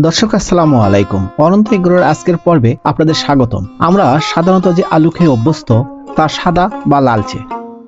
দর্শক, আসসালামু আলাইকুম। অনন্ত এগ্রোর আজকের পর্বে আপনাদের স্বাগতম। আমরা সাধারণত যে আলু খেয়ে অভ্যস্ত তা সাদা বা লালচে।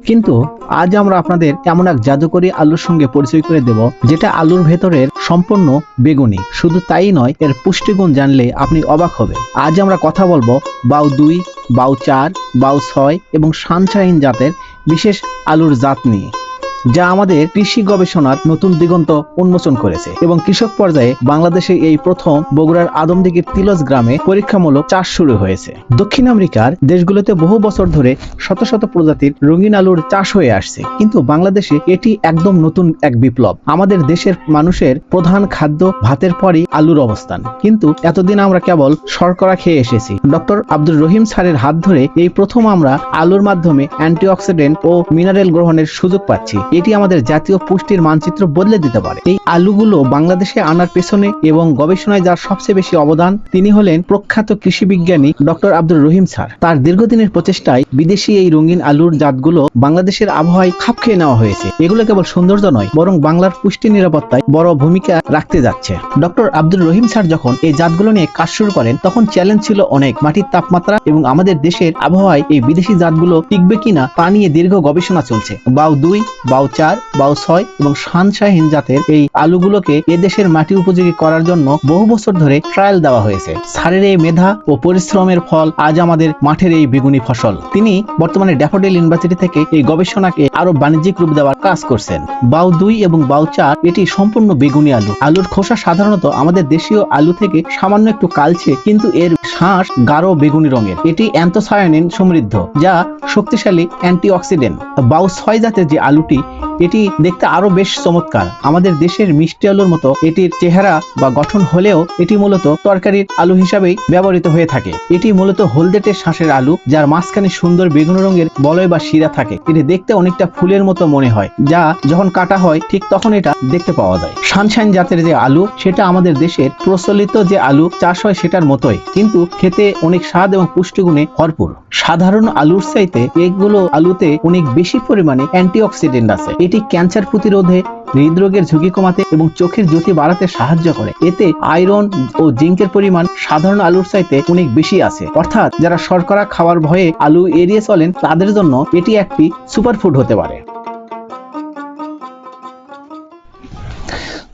কিন্তু আজ আমরা আপনাদের এমন এক জাদুকরী আলুর সঙ্গে পরিচয় করে দেব, যেটা আলুর ভেতরের সম্পূর্ণ বেগুনি। শুধু তাই নয়, এর পুষ্টিগুণ জানলে আপনি অবাক হবেন। আজ আমরা কথা বলব বাউ দুই, বাউ চার, বাউ ছয় এবং সানশাইন জাতের বিশেষ আলুর জাত নিয়ে। যা আমাদের কৃষি গবেষণার নতুন দিগন্ত উন্মোচন করেছে এবং কৃষক পর্যায়ে বাংলাদেশে এই প্রথম বগুড়ার আদমদিঘির তিলস গ্রামে পরীক্ষামূলক চাষ শুরু হয়েছে। দক্ষিণ আমেরিকার দেশগুলোতে বহু বছর ধরে শত শত প্রজাতির রঙিন আলুর চাষ হয়ে আসছে। কিন্তু বাংলাদেশে এটি একদম নতুন এক বিপ্লব। আমাদের দেশের মানুষের প্রধান খাদ্য ভাতের পরই আলুর অবস্থান। কিন্তু এতদিন আমরা কেবল শর্করা খেয়ে এসেছি। ডক্টর আব্দুর রহিম স্যারের হাত ধরে এই প্রথম আমরা আলুর মাধ্যমে অ্যান্টিঅক্সিডেন্ট ও মিনারেল গ্রহণের সুযোগ পাচ্ছি। এটি আমাদের জাতীয় পুষ্টির মানচিত্র বদলে দিতে পারে। এই আলুগুলো বাংলাদেশে আনার পেছনে এবং গবেষণায় যার সবচেয়ে বেশি অবদান, তিনি হলেন প্রখ্যাত কৃষি বিজ্ঞানী ডক্টর আব্দুর রহিম স্যার। তার দীর্ঘদিনের প্রচেষ্টায় বিদেশি এই রঙিন আলুর জাতগুলো বাংলাদেশের আবহাওয়ায় খাপ খেয়ে নেওয়া হয়েছে। এগুলো কেবল সৌন্দর্য নয়, বরং বাংলার পুষ্টি নিরাপত্তায় বড় ভূমিকা রাখতে যাচ্ছে। ডক্টর আব্দুর রহিম স্যার যখন এই জাতগুলো নিয়ে কাজ শুরু করেন, তখন চ্যালেঞ্জ ছিল অনেক, মাটির তাপমাত্রা এবং আমাদের দেশের আবহাওয়ায় এই বিদেশি জাতগুলো টিকবে কিনা তা নিয়ে দীর্ঘ গবেষণা চলছে। বাউ দুই বাউ চার, বাউ ছয় এবং শানশাহিন জাতের এই আলুগুলোকে এদেশের মাটি উপযোগী করার জন্য বহু বছর ধরে ট্রায়াল দেওয়া হয়েছে। স্যারের এই মেধা ও পরিশ্রমের ফল আজ আমাদের মাঠের এই বেগুনি ফসল। তিনি বর্তমানে ড্যাফোডিল ইউনিভার্সিটি থেকে এই গবেষণাকে আরও বাণিজ্যিক রূপ দেওয়ার কাজ করছেন। বাউ দুই এবং বাউ চার, এটি সম্পূর্ণ বেগুনি আলু। আলুর খোসা সাধারণত আমাদের দেশীয় আলু থেকে সামান্য একটু কালছে কিন্তু এর শাঁস গাঢ় বেগুনি রঙের। এটি অ্যান্থোসায়ানিন সমৃদ্ধ, যা শক্তিশালী অ্যান্টিঅক্সিডেন্ট। বাউ ছয় জাতের যে আলুটি Bye. এটি দেখতে আরও বেশ চমৎকার। আমাদের দেশের মিষ্টি আলুর মতো এটির চেহারা বা গঠন হলেও এটি মূলত তরকারির আলু হিসাবেই ব্যবহৃত হয়ে থাকে। এটি মূলত হলদেটে শাঁসের আলু, যার মাঝখানে সুন্দর বেগুন রঙের বলয় বা শিরা থাকে। এটি দেখতে অনেকটা ফুলের মতো মনে হয়, যা যখন কাটা হয়, ঠিক তখন এটা দেখতে পাওয়া যায়। সানশাইন জাতের যে আলু, সেটা আমাদের দেশের প্রচলিত যে আলু, চাষ হয় সেটার মতোই, কিন্তু খেতে অনেক স্বাদ এবং পুষ্টিগুণে ভরপুর। সাধারণ আলুর চাইতে এগুলো আলুতে অনেক বেশি পরিমাণে অ্যান্টিঅক্সিডেন্ট আছে। এটি ক্যান্সার প্রতিরোধে, হৃদরোগের ঝুঁকি কমাতে এবং চোখের জ্যোতি বাড়াতে সাহায্য করে। এতে আয়রন ও জিঙ্কের পরিমাণ সাধারণ আলুর চাইতে অনেক বেশি আছে। অর্থাৎ যারা শর্করা খাওয়ার ভয়ে আলু এড়িয়ে চলেন, তাদের জন্য এটি একটি সুপারফুড হতে পারে।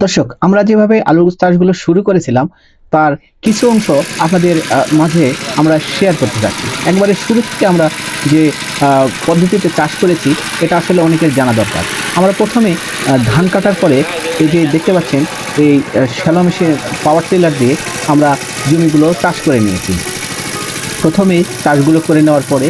দর্শক, আমরা যেভাবে আলু চাষগুলো শুরু করেছিলাম, তার কিছু অংশ আপনাদের মাঝে আমরা শেয়ার করতে যাচ্ছি। একবারে শুরু থেকে আমরা যে পদ্ধতিতে চাষ করেছি, এটা আসলে অনেকের জানা দরকার। আমরা প্রথমে ধান কাটার পরে এই যে দেখতে পাচ্ছেন, এই শ্যালো মেশিন পাওয়ার টিলার দিয়ে আমরা জমিগুলো চাষ করে নিয়েছি। প্রথমে চাষগুলো করে নেওয়ার পরে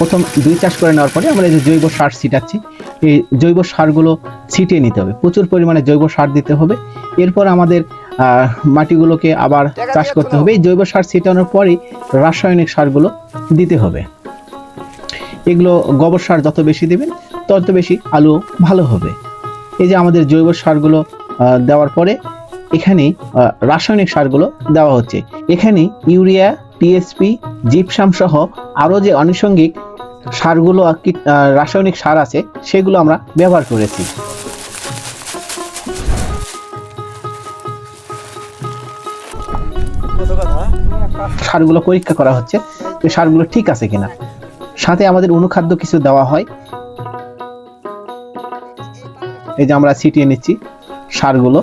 প্রথম দুই চাষ করে নেওয়ার পরে আমরা এই যে জৈব সার ছিটাচ্ছি। এই জৈব সারগুলো ছিটিয়ে নিতে হবে। প্রচুর পরিমাণে জৈব সার দিতে হবে। এরপর আমাদের আহ, মাটিগুলোকে আবার চাষ করতে হবে। এই জৈব সার ছিটানোর পরেই রাসায়নিক সারগুলো দিতে হবে। এগুলো গোবর সার যত বেশি দেবেন তত বেশি আলু ভালো হবে। এই যে আমাদের জৈব সারগুলো দেওয়ার পরে এখানে রাসায়নিক সারগুলো দেওয়া হচ্ছে। এখানে ইউরিয়া টিএসপি জিপসাম সহ আরও যে আনুষঙ্গিক সারগুলো রাসায়নিক সার আছে, সেগুলো আমরা ব্যবহার করেছি। সারগুলো পরীক্ষা করা হচ্ছে সারগুলো ঠিক আছে কিনা। সাথে আমাদের অনুখাদ্য কিছু দেওয়া হয়। এই যে আমরা ছিটিয়ে নিচ্ছি সারগুলো।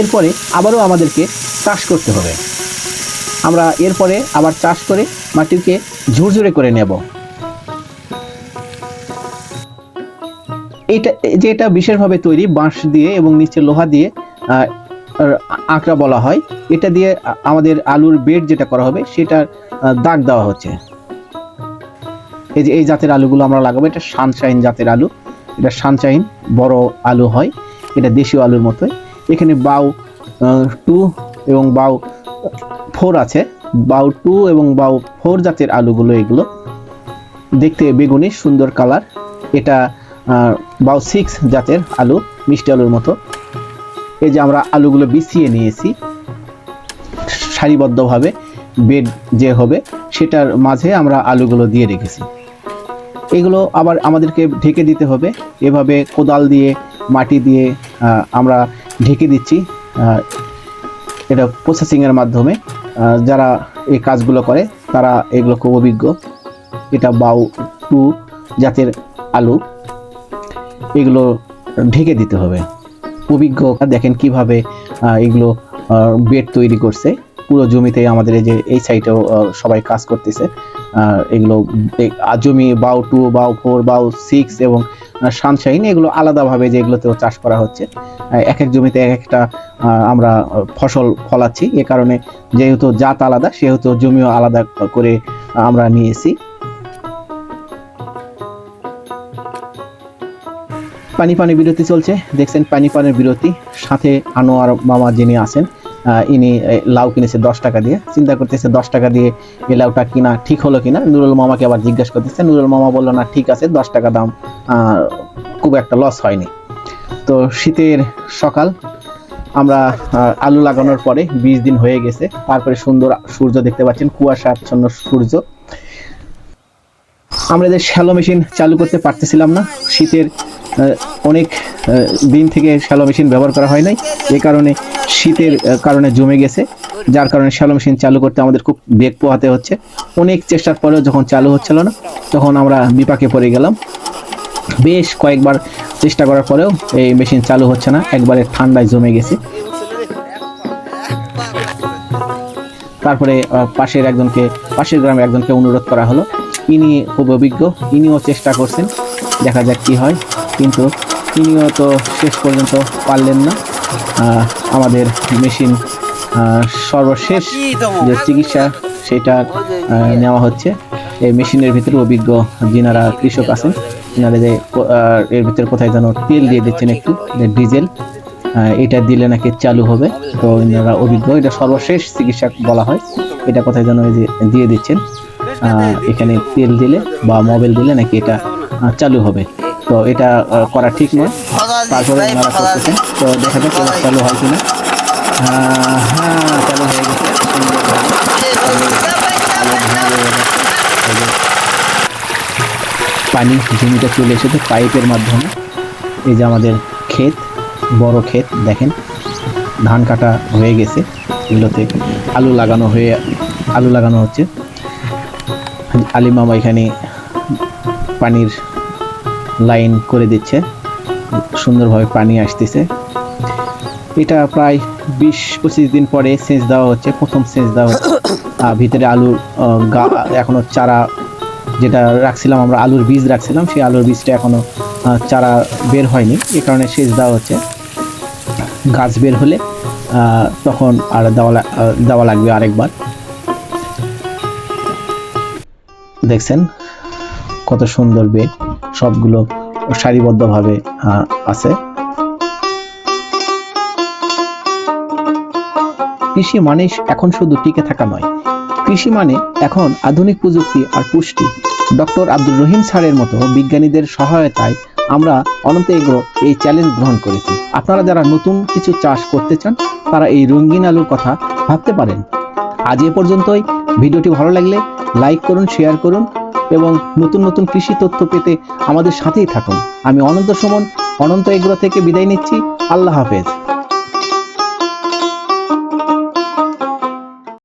এরপরে আবারও আমাদেরকে চাষ করতে হবে। আমরা এরপরে আবার চাষ করে মাটিকে ঝুরঝুরে করে নেব। এটা যে এটা বিশেষভাবে তৈরি বাঁশ দিয়ে এবং নিচে লোহা দিয়ে আঁকড়া বলা হয়, এটা দিয়ে আমাদের আলুর বেড যেটা করা হবে, সেটার দাগ দেওয়া হচ্ছে। এই যে এই জাতের আলুগুলো আমরা লাগাবো, এটা সানশাইন জাতের আলু। এটা সানশাইন বড় আলু হয়, এটা দেশীয় আলুর মতোই। এখানে বাউ টু এবং বাউ ফোর আছে, বাউ টু এবং বাউ ফোর জাতের আলুগুলো এগুলো। দেখতে বেগুনি, সুন্দর কালার। এটা বাউ সিক্স জাতের আলু, মিষ্টি আলুর মতো। এই যে আমরা আলুগুলো বিছিয়ে নিয়েছি, সারিবদ্ধভাবে, বেড যে হবে, সেটার মাঝে আমরা আলুগুলো দিয়ে রেখেছি। এগুলো আবার আমাদেরকে ঢেকে দিতে হবে। এভাবে কোদাল দিয়ে, মাটি দিয়ে আমরা ঢেকে দিচ্ছি এটা প্রসেসিংয়ের মাধ্যমে। যারা এই কাজগুলো করে, তারা এগুলো খুব অভিজ্ঞ। এটা বাউ টু জাতের আলু। এগুলো ঢেকে দিতে হবে। অভিজ্ঞ দেখেন কীভাবে এগুলো বেড তৈরি করছে। পুরো জমিতে আমাদের এই যে, এই সাইডেও সবাই কাজ করতেছে। এগুলো জমি বাউ টু, বাউ ফোর, বাউ সিক্স এবং সানশাইন এগুলো আলাদাভাবে যেগুলোতেও চাষ করা হচ্ছে। এক এক জমিতে এক একটা আমরা ফসল ফলাচ্ছি। এ কারণে যেহেতু জাত আলাদা, সেহেতু জমিও আলাদা করে আমরা নিয়েছি। পানি পানি বিরতি চলছে। দেখছেন পানি পানির বিরতি। সাথে আনোয়ার মামা যিনি আছেন ইনি লাউ কিনেছে দশ টাকা দিয়ে। চিন্তা করতেছে দশ টাকা দিয়ে এই লাউটা কিনা ঠিক হলো কিনা। নুরুল মামাকে আবার জিজ্ঞাসা করতেছে, নুরুল মামা বলল, না, ঠিক আছে, দশ টাকা দাম খুব একটা লস হয়নি। তো শীতের সকাল, আমরা আলু লাগানোর পরে বিশ দিন হয়ে গেছে। তারপরে সুন্দর সূর্য দেখতে পাচ্ছেন, কুয়াশাচ্ছন্ন সূর্য। আমরা যে শ্যালো মেশিন চালু করতে পারতেছিলাম না, শীতের অনেক দিন থেকে শ্যালো মেশিন ব্যবহার করা হয় নাই। এই কারণে শীতের কারণে জমে গেছে। যার কারণে শ্যালো মেশিন চালু করতে আমাদের খুব বেগ পোহাতে হচ্ছে। অনেক চেষ্টার পরেও যখন চালু হচ্ছিল না, তখন আমরা বিপাকে পড়ে গেলাম। বেশ কয়েকবার চেষ্টা করার পরেও এই মেশিন চালু হচ্ছে না, একবারে ঠান্ডায় জমে গেছে। তারপরে পাশের একজনকে, পাশের গ্রামে একজনকে অনুরোধ করা হলো। ইনি খুব অভিজ্ঞ, ইনিও চেষ্টা করছেন। দেখা যাক কি হয়। কিন্তু ইনিও তো শেষ পর্যন্ত পারলেন না। আমাদের মেশিন সর্বশেষ যে চিকিৎসা সেটা নেওয়া হচ্ছে। এই মেশিনের ভিতরে অভিজ্ঞ যিনারা কৃষক আছেন তিনারা যে এর ভিতরে কোথায় যেন তেল দিয়ে দিচ্ছেন একটু ডিজেল এটা দিলে নাকি চালু হবে। তো এনারা অভিজ্ঞ, এটা সর্বশেষ চিকিৎসা বলা হয়। এটা কোথায় যেন দিয়ে দিচ্ছেন। এখানে তেল দিলে বা মোবাইল দিলে নাকি এটা চালু হবে। তো এটা করা ঠিক নয়। তারপরে ওনারা করতেছেন। তো দেখা যাক চালু হয় কিনা। হ্যাঁ চালু হয়ে গেছে। পানি জমিতে চলে এসেছে পাইপের মাধ্যমে। এই যে আমাদের ক্ষেত বড় ক্ষেত দেখেন। ধান কাটা হয়ে গেছে। এগুলোতে আলু লাগানো হয়ে আলু লাগানো হচ্ছে। আলী মামা এখানে পানির লাইন করে দিচ্ছে। সুন্দরভাবে পানি আসতেছে। এটা প্রায় বিশ পঁচিশ দিন পরে সেচ দেওয়া হচ্ছে প্রথম সেচ দেওয়া হচ্ছে। ভিতরে আলুর গা এখনও চারা যেটা রাখছিলাম আমরা আলুর বীজ রাখছিলাম সেই আলুর বীজটা এখনও আহ, চারা বের হয়নি। এই কারণে সেচ দেওয়া হচ্ছে। গাছ বের হলে তখন আর দেওয়া দেওয়া লাগবে আরেকবার। দেখছেন কত সুন্দর বেড। সবগুলো সারিবদ্ধভাবে আছে। কৃষি মানে এখন শুধু টিকে থাকা নয়। কৃষি মানে এখন আধুনিক প্রযুক্তি আর পুষ্টি। ডক্টর আব্দুর রহিম স্যারের মতো বিজ্ঞানীদের সহায়তায় আমরা অনন্ত এগ্রো এই চ্যালেঞ্জ গ্রহণ করেছি। আপনারা যারা নতুন কিছু চাষ করতে চান, তারা এই রঙিন আলুর কথা ভাবতে পারেন। আজ এ পর্যন্তই। ভিডিওটি ভালো লাগলে লাইক করুন, শেয়ার করুন এবং নতুন নতুন কৃষি তথ্য পেতে আমাদের সাথেই থাকুন। আমি অনন্ত সুমন, অনন্ত এগ্রো থেকে বিদায় নিচ্ছি। আল্লাহ হাফেজ।